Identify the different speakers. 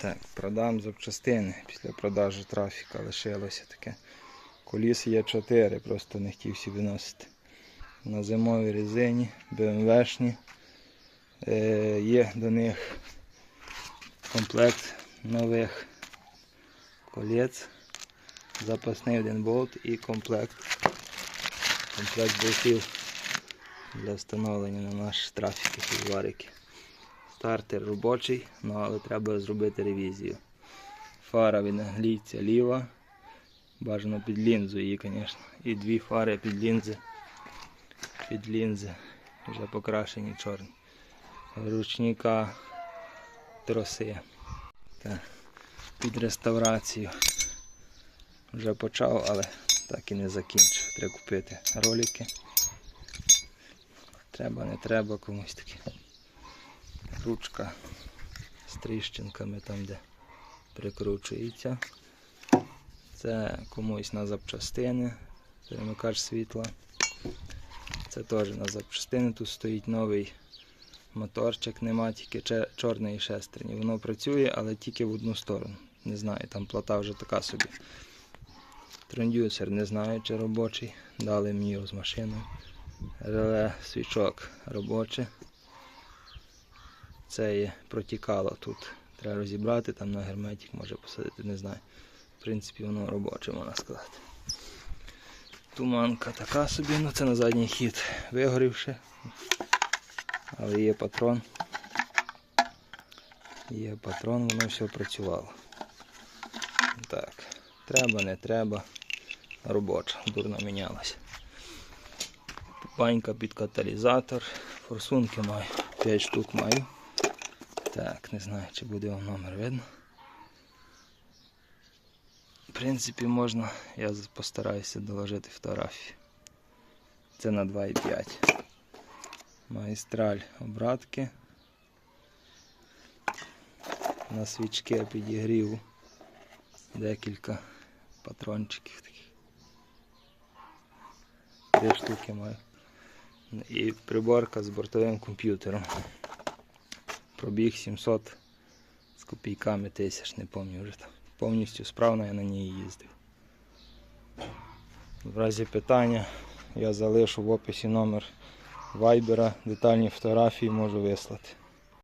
Speaker 1: Так, продам запчастини після продажу трафіка лишилося таке. Коліс є 4, просто не хотів собі носити. На зимовій резині, БМВшні. Е, є до них комплект нових колець, запасний один болт і комплект, комплект болтів для встановлення на наш трафік і варики. Стартер робочий, ну, але треба зробити ревізію. Фара від англійця ліва. Бажано під лінзу її, звісно. І дві фари під лінзи. Під лінзи. Вже покрашені чорні. Ручника троси. Так. Під реставрацію. Вже почав, але так і не закінчив. Треба купити ролики. Треба, не треба комусь таке ручка з тріщинками там, де прикручується. Це комусь на запчастини, перемикач світла. Це теж на запчастини. Тут стоїть новий моторчик, нема тільки чорної шестерні. Воно працює, але тільки в одну сторону. Не знаю, там плата вже така собі. Трендюсер не знаю, чи робочий. Дали мені його з машиною. Реле свічок робоче. Це є протікало тут. Треба розібрати, там на герметик може посадити, не знаю. В принципі, воно робоче, можна сказати. Туманка така собі, ну це на задній хід вигорівши. Але є патрон. Є патрон, воно все працювало. Так, треба, не треба. Робоча, дурно мінялася. Банька під каталізатор. Форсунки маю. 5 штук маю. Так, не знаю, чи буде вам номер видно. В принципі, можна, я постараюся доложити фотографії. Це на 2,5. Магістраль обратки. На свічки підігрів декілька патрончиків таких. Три штуки маю. І приборка з бортовим комп'ютером. Пробіг 700 з копійками тисяч, не пам'ятаю вже там. Повністю справно я на ній їздив. В разі питання я залишу в описі номер вайбера, детальні фотографії можу вислати.